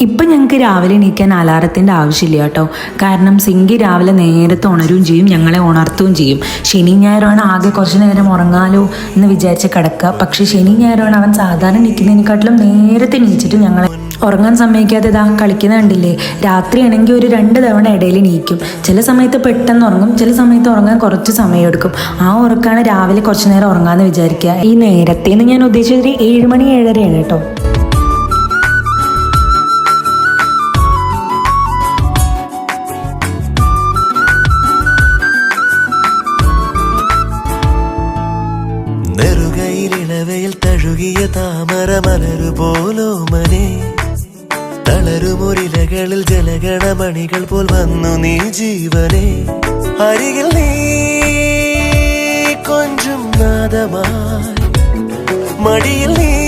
ഇപ്പം ഞങ്ങൾക്ക് രാവിലെ എണീക്കാൻ അലാറത്തിന്റെ ആവശ്യമില്ല കേട്ടോ. കാരണം സിങ്കി രാവിലെ നേരത്തെ ഉണരുകയും ചെയ്യും ഞങ്ങളെ ഉണർത്തുകയും ചെയ്യും. ശനി ഞായറാണ് ആകെ കുറച്ച് നേരം ഉറങ്ങാലോ എന്ന് വിചാരിച്ച് കിടക്കുക പക്ഷേ ശനി ഞായറാണ് അവൻ സാധാരണ നിൽക്കുന്നതിനെക്കാട്ടിലും നേരത്തെ എണീച്ചിട്ട് ഞങ്ങളെ ഉറങ്ങാൻ സമ്മതിക്കാതെ ഇതാ കളിക്കുന്ന കണ്ടില്ലേ? രാത്രിയാണെങ്കിൽ ഒരു രണ്ട് തവണ ഇടയിൽ നീക്കും ചില സമയത്ത് പെട്ടെന്ന് ഉറങ്ങും ചില സമയത്ത് ഉറങ്ങാൻ കുറച്ച് സമയം എടുക്കും ആ ഉറക്കാണ് രാവിലെ കുറച്ച് നേരം ഉറങ്ങാമെന്ന് വിചാരിക്കുക ഈ നേരത്തേന്ന് ഞാൻ ഉദ്ദേശിച്ചത് ഒരു ഏഴ് മണി ഏഴരയാണ് കേട്ടോ. മലരു പോലോ മനെ തളരുമൊരിലകളിൽ ജലഗണമണികൾ പോൽ വന്നു നീ ജീവനെ. അരികിൽ നീ കൊഞ്ചും നാദമായി. മടിയിൽ നീ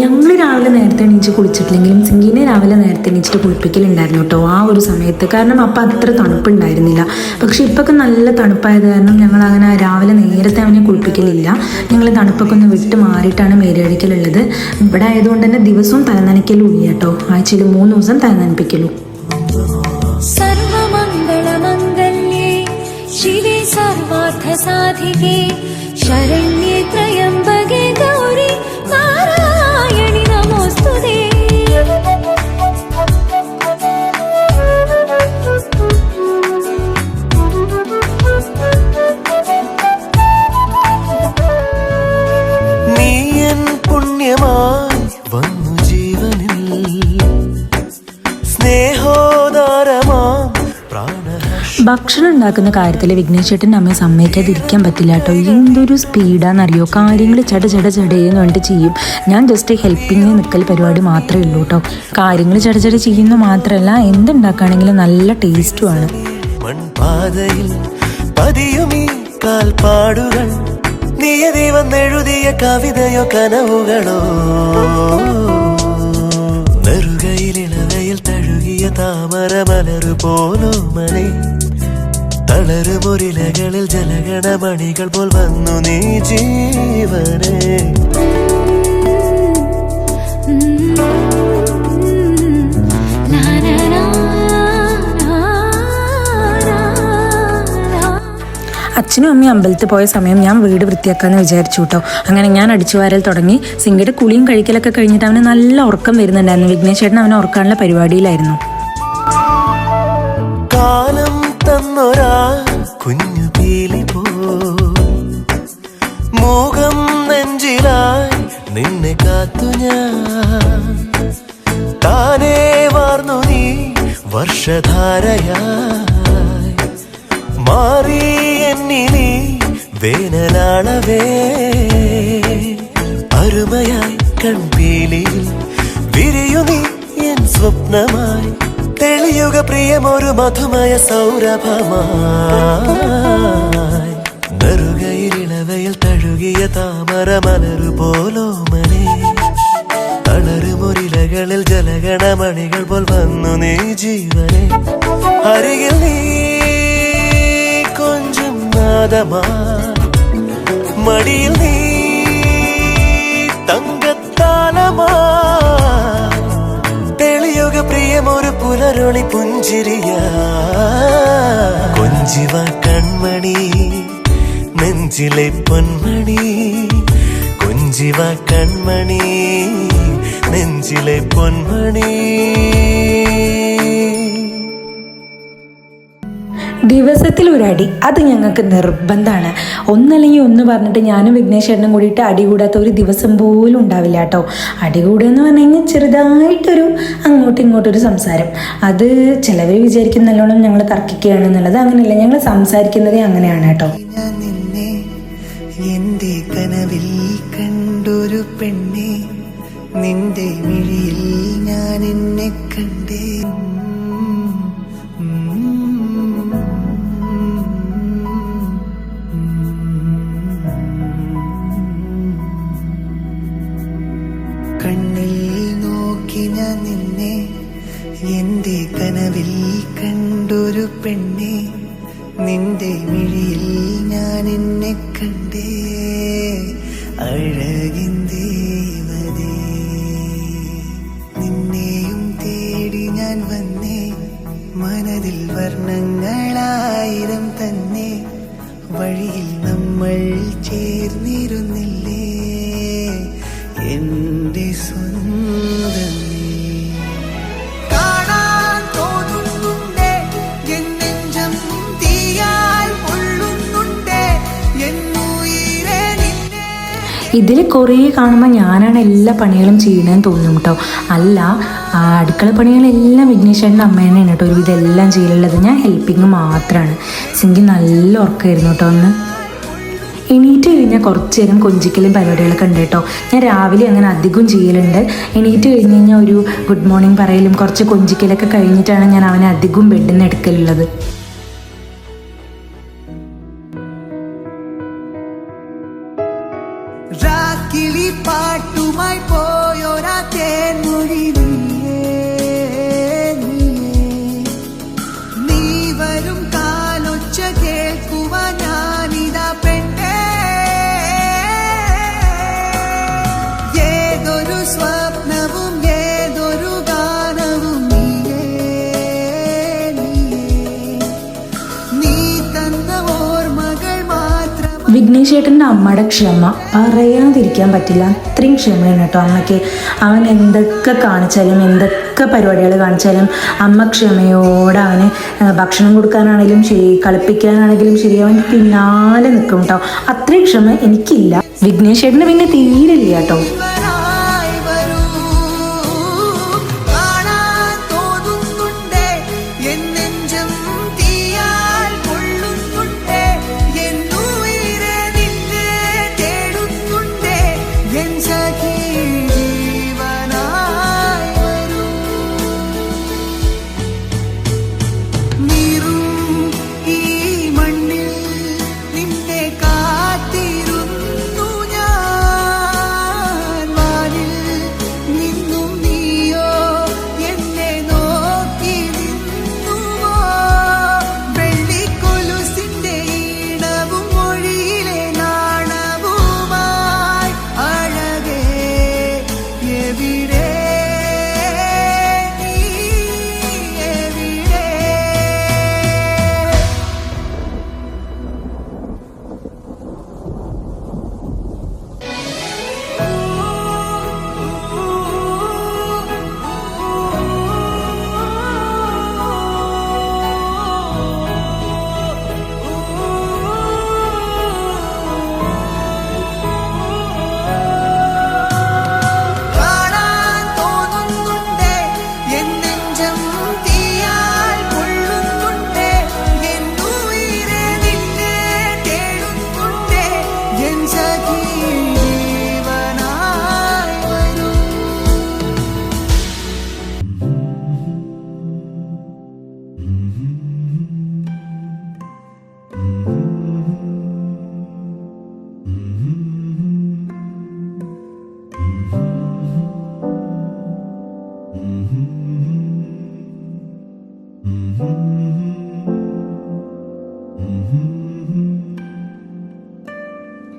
ഞങ്ങൾ രാവിലെ നേരത്തെ എണീച്ച് കുളിച്ചിട്ടില്ലെങ്കിലും സിംഗിനെ രാവിലെ നേരത്തെ എണീച്ചിട്ട് കുളിപ്പിക്കലുണ്ടായിരുന്നു കേട്ടോ ആ ഒരു സമയത്ത്. കാരണം അപ്പം അത്ര തണുപ്പുണ്ടായിരുന്നില്ല. പക്ഷെ ഇപ്പൊക്കെ നല്ല തണുപ്പായത് കാരണം ഞങ്ങൾ അങ്ങനെ രാവിലെ നേരത്തെ അവനെ കുളിപ്പിക്കലില്ല. ഞങ്ങൾ തണുപ്പൊക്കെ ഒന്ന് വിട്ട് മാറിയിട്ടാണ് മേലടിക്കലുള്ളത്. ഇവിടെ ആയതുകൊണ്ട് തന്നെ ദിവസവും തലനനയ്ക്കലും ഇല്ല കേട്ടോ. ആഴ്ചയിൽ മൂന്ന് ദിവസം തലനനപ്പിക്കലു. സർവമംഗളമംഗല്യേ ശിവേ സർവാർത്ഥ സാധികേ ശരണ്യേ ത്രയംബ ഭക്ഷണം ഉണ്ടാക്കുന്ന കാര്യത്തിൽ വിഘ്നേഷ് ചേട്ടന്റെ അമ്മയെ സമ്മതിക്കാതിരിക്കാൻ പറ്റില്ല കേട്ടോ. എന്തൊരു സ്പീഡാണെന്നറിയോ കാര്യങ്ങൾ ചട ചട ചടയെന്ന് പറഞ്ഞിട്ട് ചെയ്യും. ഞാൻ ജസ്റ്റ് ഹെൽപ്പിങ്ങിന് നിൽക്കൽ പരിപാടി മാത്രമേ ഉള്ളൂ കേട്ടോ. കാര്യങ്ങൾ ചട ചട ചെയ്യുന്ന മാത്രമല്ല എന്തുണ്ടാക്കുകയാണെങ്കിലും നല്ല ടേസ്റ്റുമാണ് നിയതി വന്നെഴുതിയ കവിതയോ കനവുകളോ? നെറുകയിലിളവയിൽ തഴുകിയ താമര മലരു പോലോ മണി. തളരുപൊരിലകളിൽ ജലഗണമണികൾ പോൽ വന്നു നീ ജീവനെ. അച്ഛനും അമ്മയും അമ്പലത്തിൽ പോയ സമയം ഞാൻ വീട് വൃത്തിയാക്കാമെന്ന് വിചാരിച്ചു കേട്ടോ. അങ്ങനെ ഞാൻ അടിച്ചു വാരൽ തുടങ്ങി. സിംഗയുടെ കുളിയും കഴിക്കലൊക്കെ കഴിഞ്ഞിട്ട് അവന് നല്ല ഉറക്കം വരുന്നുണ്ടായിരുന്നു. വിഘ്നേഷ് ചേട്ടൻ അവനെ ഉറക്കാനുള്ള പരിപാടിയിലായിരുന്നു. കാലം തന്നൊരാ കുഞ്ഞു പീലി പോ. മോഹം നെഞ്ചിലായി നിന്നെ കാത്തു ഞാൻ. താനേ വാർന്നു നീ വർഷധാരയായി. മാറി എന്നിനി വേനലാളവേ അരുമയായി കൺപീലിയിൽ വിരിയു നീ എൻ സ്വപ്നമായി. തെളിയുക പ്രിയമൊരു മധുമയ സൗരഭമായി. നെറുകയിലിളവയിൽ തഴുകിയ താമര മലരു പോലോ മനെ തളരുമൊരിലകളിൽ ജലഗണമണികൾ പോൽ വന്നു നീ ജീവനെ. അരികിൽ നീ കൊഞ്ചും നാദമാ. മടിയിൽ നീ പ്രിയമൊരു പുലരൊളി പുഞ്ചിരിയ. കൊഞ്ചിവ കൺമണി നെഞ്ചിലെ പൊന്മണി. കൊഞ്ചിവ കൺമണി നെഞ്ചിലെ പൊന്മണി. ദിവസത്തിൽ ഒരു അടി അത് ഞങ്ങൾക്ക് നിർബന്ധമാണ് ഒന്നല്ലെങ്കിൽ ഒന്ന് പറഞ്ഞിട്ട് ഞാനും വിഘ്നേഷ് ചേട്ടനും കൂടിയിട്ട് അടി കൂടാത്ത ഒരു ദിവസം പോലും ഉണ്ടാവില്ല കേട്ടോ. അടി കൂടുക എന്ന് പറഞ്ഞു കഴിഞ്ഞാൽ ചെറുതായിട്ടൊരു അങ്ങോട്ടും ഇങ്ങോട്ടും ഒരു സംസാരം. അത് ചിലവർ വിചാരിക്കും നല്ലോണം ഞങ്ങൾ തർക്കിക്കുകയാണ് എന്നുള്ളത്. അങ്ങനെയല്ല ഞങ്ങൾ സംസാരിക്കുന്നതേ അങ്ങനെയാണ് കേട്ടോ. എന്റെ കണ്ടൊരു നിന്റെ മിഴിയിൽ ഞാൻ എന്നെ കണ്ടേ. പെണ്ണെ നിന്റെ മിഴിയിൽ ഞാൻ എന്നെ കണ്ടു. അഴകിൻ നിന്നെയും തേടി ഞാൻ വന്നേ. മനതിൽ വർണങ്ങളായിരം തന്നെ. വഴിയിൽ നമ്മൾ ചേർന്നിരുന്നില്ലേ? ഇതിൽ കുറേ കാണുമ്പോൾ ഞാനാണ് എല്ലാ പണികളും ചെയ്യണമെന്ന് തോന്നും കേട്ടോ അല്ല അടുക്കള പണികളെല്ലാം വിഘ്നേശ്വരന്റെ അമ്മ തന്നെയാണ് കേട്ടോ ഒരു ഇതെല്ലാം ചെയ്യലുള്ളത്. ഞാൻ ഹെൽപ്പിങ് മാത്രമാണ് സിങ്കി നല്ല ഉറക്കമായിരുന്നു കേട്ടോ ഒന്ന് എണീറ്റ് കഴിഞ്ഞാൽ കുറച്ച് നേരം കൊഞ്ചിക്കലും പരിപാടികളൊക്കെ ഉണ്ട് കേട്ടോ. ഞാൻ രാവിലെ അങ്ങനെ അധികം ചെയ്യലുണ്ട്. എണീറ്റ് കഴിഞ്ഞ് കഴിഞ്ഞാൽ ഒരു ഗുഡ് മോർണിംഗ് പറയലും കുറച്ച് കൊഞ്ചിക്കലൊക്കെ കഴിഞ്ഞിട്ടാണ് ഞാൻ അവനെ അധികം ബെഡിൽ നിന്ന് എടുക്കലുള്ളത്. ராக்கிலி பாட்டுமாய் போ ചേട്ടന്റെ അമ്മയുടെ ക്ഷമ പറയാതിരിക്കാൻ പറ്റില്ല. അത്രയും ക്ഷമയാണ് കേട്ടോ അമ്മയ്ക്ക്. അവൻ എന്തൊക്കെ കാണിച്ചാലും എന്തൊക്കെ പരിപാടികൾ കാണിച്ചാലും അമ്മ ക്ഷമയോടെ അവന് ഭക്ഷണം കൊടുക്കാനാണെങ്കിലും ശരി കളിപ്പിക്കാനാണെങ്കിലും ശരി അവൻ പിന്നാലെ നിൽക്കും കേട്ടോ. അത്രയും ക്ഷമ എനിക്കില്ല. വിഘ്നേഷ് ചേട്ടന് പിന്നെ തീരില്ല കേട്ടോ.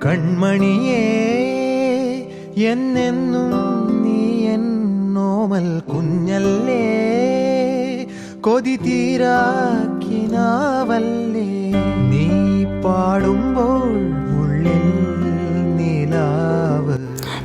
കൺമണിയേ എന്നെന്നും നീ എന്നോമൽ കുഞ്ഞല്ലേ. കൊതി തീരാക്കിനാവല്ലേ നീ പാടുമ്പോൾ ഉള്ളിൽ നിലാവ്.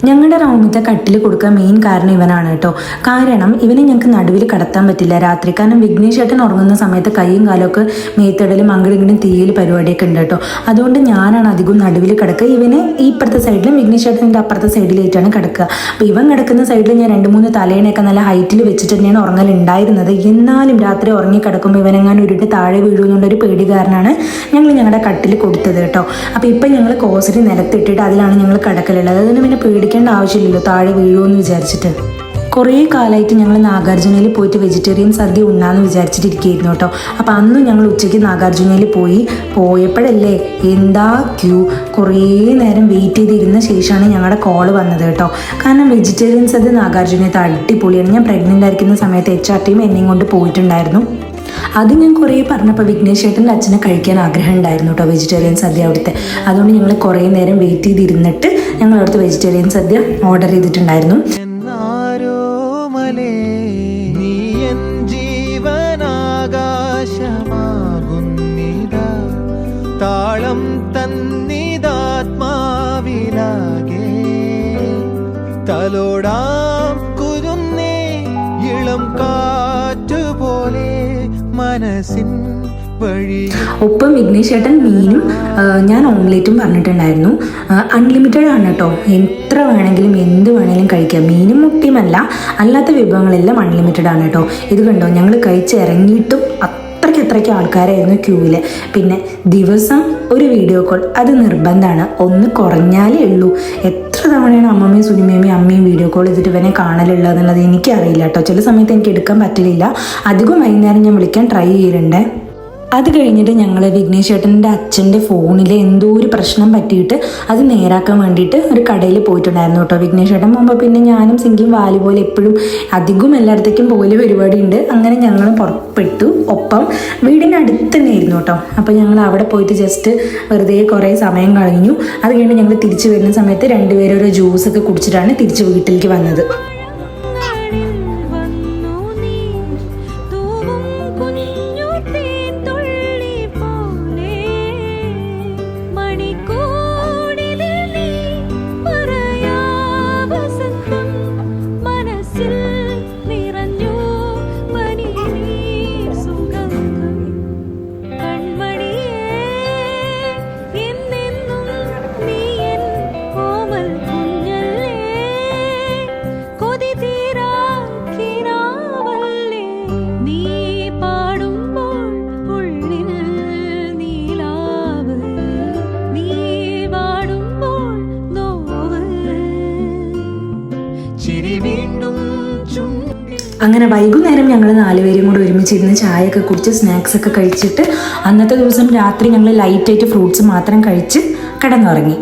ഞങ്ങളുടെ റൗമിത്തെ കട്ടിൽ കൊടുക്കാൻ മെയിൻ കാരണം ഇവനാണ് കേട്ടോ. കാരണം ഇവനെ ഞങ്ങൾക്ക് നടുവിൽ കടത്താൻ പറ്റില്ല. രാത്രി കാരണം വിഘ്നേഷ് ഏട്ടൻ ഉറങ്ങുന്ന സമയത്ത് കൈയും കാലമൊക്കെ മേത്തടലും അങ്ങടിങ്ങടും തീയിൽ പരിപാടിയൊക്കെ ഉണ്ട് കേട്ടോ. അതുകൊണ്ട് ഞാനാണ് അധികം നടുവിൽ കിടക്കുക. ഇവന് ഈ ഇപ്പുറത്തെ സൈഡിലും വിഘ്നേഷ് ഏട്ടന്റെ അപ്പുറത്തെ സൈഡിലേറ്റാണ് കിടക്കുക. അപ്പോൾ ഇവൻ കിടക്കുന്ന സൈഡിൽ ഞാൻ രണ്ട് മൂന്ന് തലേണയൊക്കെ നല്ല ഹൈറ്റിൽ വെച്ചിട്ട് തന്നെയാണ് ഉറങ്ങലുണ്ടായിരുന്നത്. എന്നാലും രാത്രി ഉറങ്ങി കിടക്കുമ്പോൾ ഇവനെങ്ങാനും ഉരുട്ട് താഴെ വീഴുമെന്നുള്ളൊരു പേടി കാരണമാണ് ഞങ്ങൾ ഞങ്ങളുടെ കട്ടിൽ കൊടുത്തത് കേട്ടോ. അപ്പോൾ ഇപ്പം ഞങ്ങൾ കോസരി നിലത്തിട്ടിട്ട് അതിലാണ് ഞങ്ങൾ കിടക്കലുള്ളത്. അതിന് പിന്നെ പേടിക്കേണ്ട ആവശ്യമില്ലല്ലോ താഴെ വീഴുമെന്ന് വിചാരിച്ചിട്ട്. കുറേ കാലമായിട്ട് ഞങ്ങൾ നാഗാർജുനയിൽ പോയിട്ട് വെജിറ്റേറിയൻ സദ്യ ഉണ്ണാന്ന് വിചാരിച്ചിട്ടിരിക്കുകയായിരുന്നു കേട്ടോ. അപ്പോൾ അന്ന് ഞങ്ങൾ ഉച്ചയ്ക്ക് നാഗാർജുനയിൽ പോയി പോയപ്പോഴല്ലേ എന്താ ക്യൂ? കുറേ നേരം വെയിറ്റ് ചെയ്തിരുന്ന ശേഷമാണ് ഞങ്ങളുടെ കോൾ വന്നത് കേട്ടോ. കാരണം വെജിറ്റേറിയൻ സദ്യ നാഗാർജുനത്തെ അടിപൊളിയാണ്. ഞാൻ പ്രഗ്നന്റ് ആയിരിക്കുന്ന സമയത്ത് എച്ച് ആർ ടീം എന്നെയും കൊണ്ട് പോയിട്ടുണ്ടായിരുന്നു. അത് ഞാൻ കുറേ പറഞ്ഞപ്പോൾ വിഘ്നേഷ് ചേട്ടന്റെ അച്ഛനെ കഴിക്കാൻ ആഗ്രഹം ഉണ്ടായിരുന്നു കേട്ടോ വെജിറ്റേറിയൻ സദ്യ അവിടുത്തെ. അതുകൊണ്ട് ഞങ്ങൾ കുറേ നേരം വെയിറ്റ് ചെയ്തിരുന്നിട്ട് ഞങ്ങൾ അവിടുത്തെ വെജിറ്റേറിയൻ സദ്യ ഓർഡർ ചെയ്തിട്ടുണ്ടായിരുന്നു. ഒപ്പം വിഘ്നേശേട്ടൻ മീനും ഞാൻ ഓംലേറ്റും പറഞ്ഞിട്ടുണ്ടായിരുന്നു. അൺലിമിറ്റഡ് ആണ് കേട്ടോ. എത്ര വേണമെങ്കിലും എന്ത് വേണമെങ്കിലും കഴിക്കാം. മീനും മുട്ടിയുമല്ല അല്ലാത്ത വിഭവങ്ങളെല്ലാം അൺലിമിറ്റഡ് ആണ് കേട്ടോ. ഇത് കണ്ടോ? ഞങ്ങൾ കഴിച്ച് ഇറങ്ങിയിട്ടും അത്രയ്ക്ക് അത്രയ്ക്ക് ആൾക്കാരായിരുന്നു ക്യൂവിൽ പിന്നെ ദിവസം ഒരു വീഡിയോ കോൾ അത് നിർബന്ധമാണ്. ഒന്ന് കുറഞ്ഞാലേ ഉള്ളൂ. തവണയാണ് അമ്മമ്മയും സുനിമയും അമ്മയും വീഡിയോ കോൾ ചെയ്തിട്ട് ഇവനെ കാണലുള്ളത് എന്നുള്ളത് എനിക്കറിയില്ല കേട്ടോ. ചില സമയത്ത് എനിക്ക് എടുക്കാൻ പറ്റില്ല അധികം വൈകുന്നേരം ഞാൻ വിളിക്കാൻ ട്രൈ ചെയ്യലുണ്ട്. അത് കഴിഞ്ഞിട്ട് ഞങ്ങൾ വിഘ്നേഷ് ചേട്ടന്റെ അച്ഛന്റെ ഫോണിൽ എന്തോ ഒരു പ്രശ്നം പറ്റിയിട്ട് അത് നേരാക്കാൻ വേണ്ടിയിട്ട് ഒരു കടയിൽ പോയിട്ടുണ്ടായിരുന്നു കേട്ടോ വിഘ്നേഷ് ചേട്ടൻ. പോകുമ്പോൾ പിന്നെ ഞാനും സിംഗിയും വാലി പോലെ എപ്പോഴും അധികം എല്ലായിടത്തേക്കും പോലെ പരിപാടി ഉണ്ട് അങ്ങനെ ഞങ്ങൾ പുറപ്പെട്ടു. ഒപ്പം വീടിന്റെ അടുത്ത് തന്നെയായിരുന്നു കേട്ടോ. അപ്പോൾ ഞങ്ങൾ അവിടെ പോയിട്ട് ജസ്റ്റ് വെറുതെ കുറേ സമയം കളഞ്ഞു അത് കഴിഞ്ഞ് ഞങ്ങൾ തിരിച്ചു വരുന്ന സമയത്ത് രണ്ടുപേരും ഒരു ജ്യൂസൊക്കെ കുടിച്ചിട്ടാണ് തിരിച്ച് വീട്ടിലേക്ക് വന്നത്. അങ്ങനെ വൈകുന്നേരം ഞങ്ങൾ നാലുപേരും കൂടെ ഒരുമിച്ചിരുന്ന് ചായയൊക്കെ കുടിച്ച് സ്നാക്സ് ഒക്കെ കഴിച്ചിട്ട് അന്നത്തെ ദിവസം രാത്രി ഞങ്ങൾ ലൈറ്റായിട്ട് ഫ്രൂട്ട്സ് മാത്രം കഴിച്ച് കിടന്നുറങ്ങി.